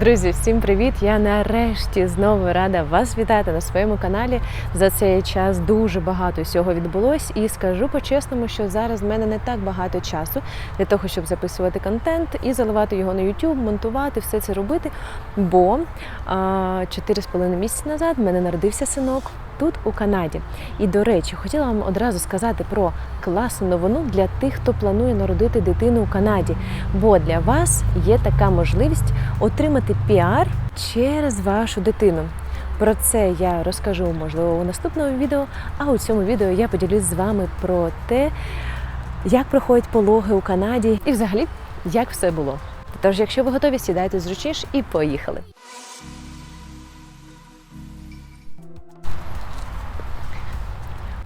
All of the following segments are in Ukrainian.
Друзі, всім привіт! Я нарешті знову рада вас вітати на своєму каналі. За цей час дуже багато всього відбулось, і скажу по-чесному, що зараз в мене не так багато часу для того, щоб записувати контент і заливати його на YouTube, монтувати, все це робити. Бо а, чотири з половиною місяці назад в мене народився синок тут, у Канаді. І до речі, хотіла вам одразу сказати про класну новину для тих, хто планує народити дитину у Канаді. Бо для вас є така можливість отримати піар через вашу дитину. Про це я розкажу, можливо, у наступному відео. А у цьому відео я поділюсь з вами про те, як проходять пологи у Канаді і взагалі як все було. Тож, якщо ви готові, сідайте зручніше і поїхали.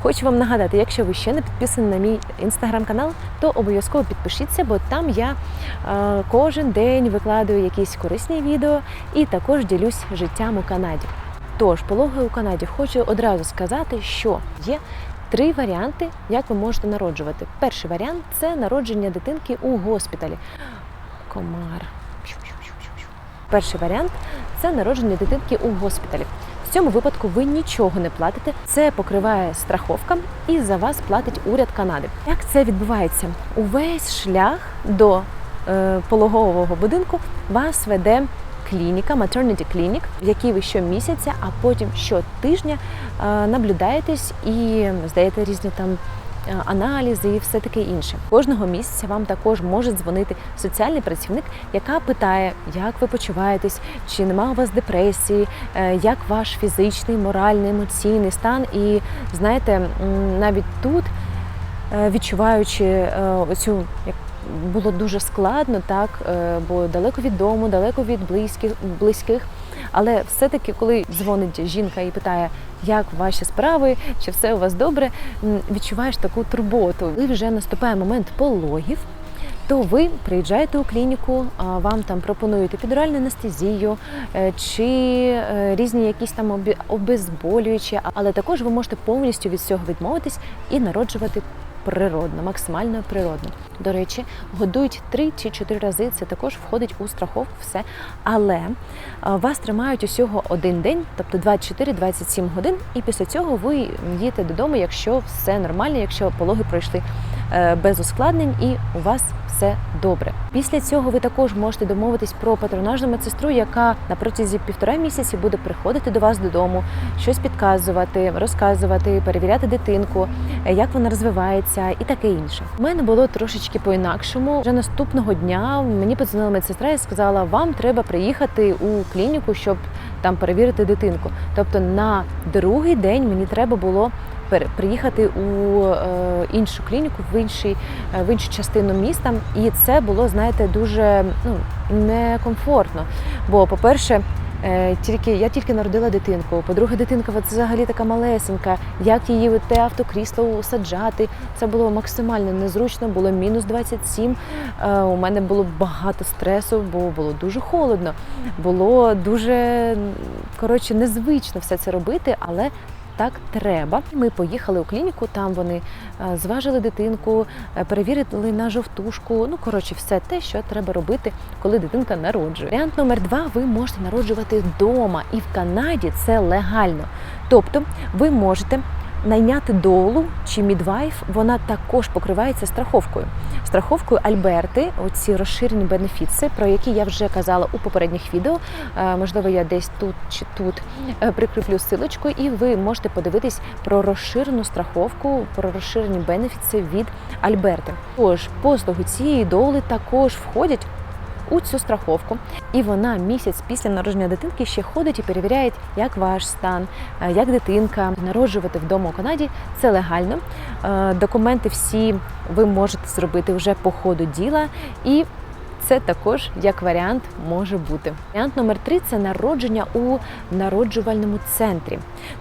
Хочу вам нагадати, якщо ви ще не підписані на мій інстаграм-канал, то обов'язково підпишіться, бо там я е, кожен день викладаю якісь корисні відео і також ділюсь життям у Канаді. Тож, пологи у Канаді, хочу одразу сказати, що є три варіанти, як ви можете народжувати. Перший варіант це народження дитинки у госпіталі. Комар. Перший варіант це народження дитинки у госпіталі. Цьому випадку ви нічого не платите. Це покриває страховка і за вас платить уряд Канади. Як це відбувається? Увесь шлях до е, пологового будинку вас веде клініка, maternity clinic, в якій ви щомісяця, а потім щотижня е, наблюдаєтесь і здаєте різні там. Е, Аналізи і все таке інше. Кожного місяця вам також може дзвонити соціальний працівник, яка питає, як ви почуваєтесь, чи нема у вас депресії, е, як ваш фізичний, моральний, емоційний стан. І знаєте, навіть тут, е, відчуваючи оцю як було дуже складно, так бо далеко від дому, далеко від близьких близьких. Але все-таки, коли дзвонить жінка і питає, як ваші справи, чи все у вас добре, відчуваєш таку турботу. І вже наступає момент пологів. То ви приїжджаєте у клініку, вам там пропонують епідуральну анестезію е, чи е, різні якісь там обезболюючі, але також ви можете повністю від цього відмовитись і народжувати природно, максимально природно. До речі, годують 3 чи 4 рази. Це також входить у страховку, все. Але вас тримають усього один день, тобто 24-27 годин, і після цього ви їдете додому, якщо все нормально, якщо пологи пройшли е, без ускладнень і у вас все добре. Після цього ви також можете домовитись про патронажну медсестру, яка на протязі півтора місяці буде приходити до вас додому, щось підказувати, розказувати, перевіряти дитинку, е, як вона розвивається і таке інше. У мене було трошечки по-інакшому. Вже наступного дня мені подзвонила медсестра і сказала, вам треба приїхати у клініку, щоб там перевірити дитинку. Тобто на другий день мені треба було приїхати у е, іншу клініку, в інший, е, в іншу частину міста. І це було, знаєте, дуже ну, некомфортно. Бо, по-перше, Е, Тільки я тільки народила дитинку. По-друге, дитинка взагалі така малесенька. Як її те автокрісло саджати? Це було максимально незручно, було мінус 27. Е, У мене було багато стресу, бо було дуже холодно. Було дуже коротше незвично все це робити, але. Так треба. Ми поїхали у клініку, там вони е, зважили дитинку, е, перевірили на жовтушку. Ну коротше, все те, що треба робити, коли дитинка народжує. Варіант номер два: ви можете народжувати вдома, і в Канаді це легально. Тобто, ви можете найняти доулу чи мідвайф, вона також покривається страховкою. Страховкою Альберти, оці розширені бенефіци, про які я вже казала у попередніх відео. Е, Можливо, я десь тут чи тут е, прикріплю силочку, і ви можете подивитись про розширену страховку, про розширені бенефіци від Альберти. Тож послуги цієї доли також входять. У цю страховку, і вона місяць після народження дитинки ще ходить і перевіряє, як ваш стан, е, як дитинка народжувати вдома у Канаді. Це легально. Е, Документи всі ви можете зробити вже по ходу діла, і це також як варіант може бути. Варіант номер три це народження у народжувальному центрі.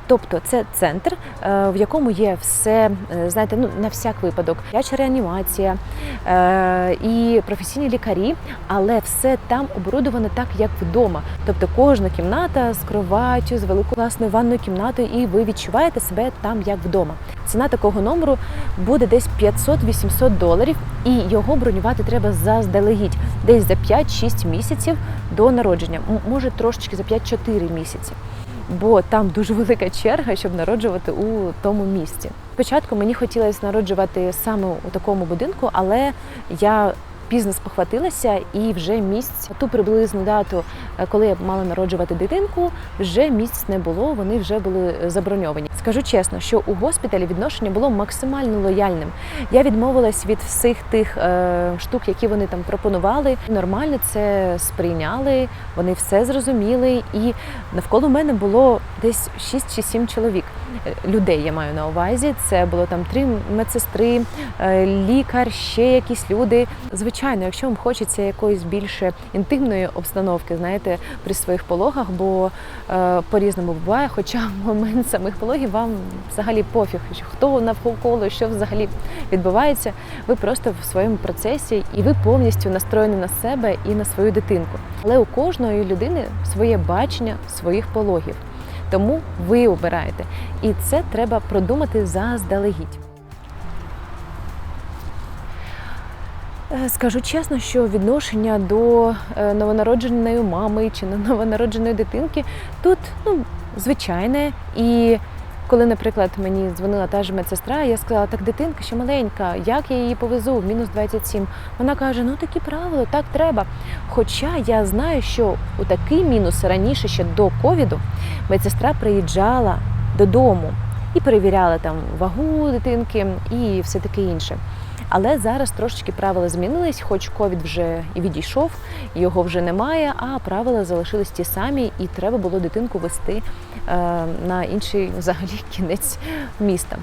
Тобто це центр, е, в якому є все, е, знаєте, ну на всяк випадок, яча реанімація е, і професійні лікарі, але все там оборудовано так, як вдома. Тобто кожна кімната з кроваттю, з великою власною ванною кімнатою, і ви відчуваєте себе там як вдома. Ціна такого номеру буде десь 500-800 доларів, і його бронювати треба заздалегідь. Десь за 5-6 місяців до народження, може трошечки за 5-4 місяці. Бо там дуже велика черга, щоб народжувати у тому місці. Спочатку мені хотілося народжувати саме у такому будинку, але я пізно спохватилася і вже місць ту приблизну дату, е, коли я мала народжувати дитинку, вже місць не було. Вони вже були заброньовані. Скажу чесно, що у госпіталі відношення було максимально лояльним. Я відмовилась від всіх тих е, штук, які вони там пропонували. Нормально це сприйняли, вони все зрозуміли, і навколо мене було десь 6 чи 7 чоловік. Е, Людей я маю на увазі. Це було там три медсестри, е, лікар, ще якісь люди. Звичайно, якщо вам хочеться якоїсь більше інтимної обстановки, знаєте, при своїх пологах, бо е, по-різному буває. Хоча в момент самих пологів вам взагалі пофіг, хто навколо, що взагалі відбувається. Ви просто в своєму процесі і ви повністю настроєні на себе і на свою дитинку. Але у кожної людини своє бачення своїх пологів. Тому ви обираєте. І це треба продумати заздалегідь. Скажу чесно, що відношення до е, новонародженої мами чи новонародженої дитинки тут ну, звичайне. І коли, наприклад, мені дзвонила та ж медсестра, я сказала, так дитинка ще маленька, як я її повезу в мінус 27? Вона каже, ну такі правила, так треба. Хоча я знаю, що у такий мінус раніше ще до ковіду медсестра приїжджала додому і перевіряла там вагу дитинки і все таке інше. Але зараз трошечки правила змінились, хоч ковід вже і відійшов, його вже немає, а правила залишились ті самі, і треба було дитинку вести е, на інший взагалі кінець міста.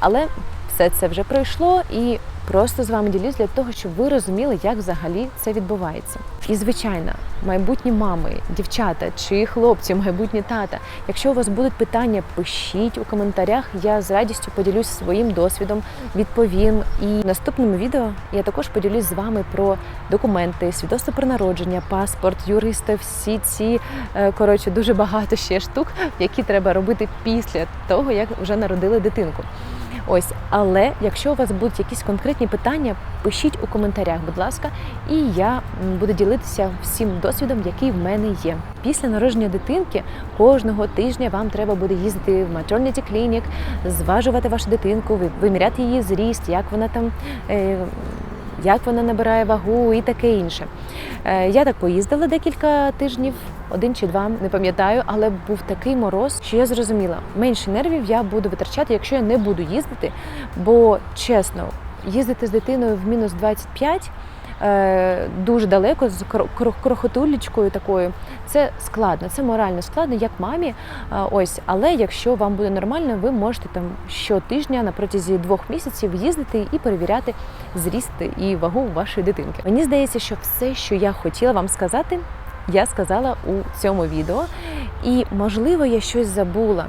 Але все це вже пройшло і просто з вами ділюсь для того, щоб ви розуміли, як взагалі це відбувається. І звичайно, майбутні мами, дівчата чи хлопці, майбутні тата. Якщо у вас будуть питання, пишіть у коментарях. Я з радістю поділюсь своїм досвідом, відповім. І в наступному відео я також поділюсь з вами про документи, свідоцтво про народження, паспорт, юриста, всі ці е, коротше дуже багато ще штук, які треба робити після того, як вже народили дитинку. Ось, але якщо у вас будуть якісь конкретні питання, пишіть у коментарях, будь ласка, і я буду ділитися всім досвідом, який в мене є. Після народження дитинки кожного тижня вам треба буде їздити в maternity clinic, зважувати вашу дитинку, виміряти її зріст, як вона там. Е, як вона набирає вагу і таке інше. Е, Я так поїздила декілька тижнів, один чи два, не пам'ятаю, але був такий мороз, що я зрозуміла, менше нервів я буду витрачати, якщо я не буду їздити. Бо чесно, їздити з дитиною в мінус 25 е, дуже далеко з кро- кро- крохотулечкою такою. Це складно, це морально складно, як мамі. Е, Ось, але якщо вам буде нормально, ви можете там щотижня на протязі двох місяців їздити і перевіряти зріст і вагу вашої дитинки. Мені здається, що все, що я хотіла вам сказати, я сказала у цьому відео. І можливо, я щось забула.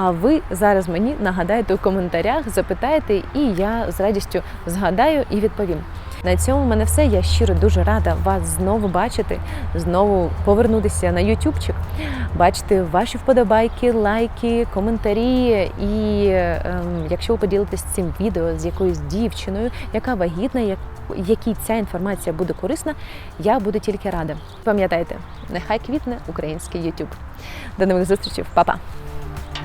А ви зараз мені нагадаєте у коментарях, запитаєте, і я з радістю згадаю і відповім. На цьому в мене все. Я щиро дуже рада вас знову бачити, знову повернутися на ютубчик, бачити ваші вподобайки, лайки, коментарі. І ем, якщо ви поділитесь цим відео з якоюсь дівчиною, яка вагітна, як якій ця інформація буде корисна, я буду тільки рада. Пам'ятайте, нехай квітне український YouTube. До нових зустрічей, Па-па!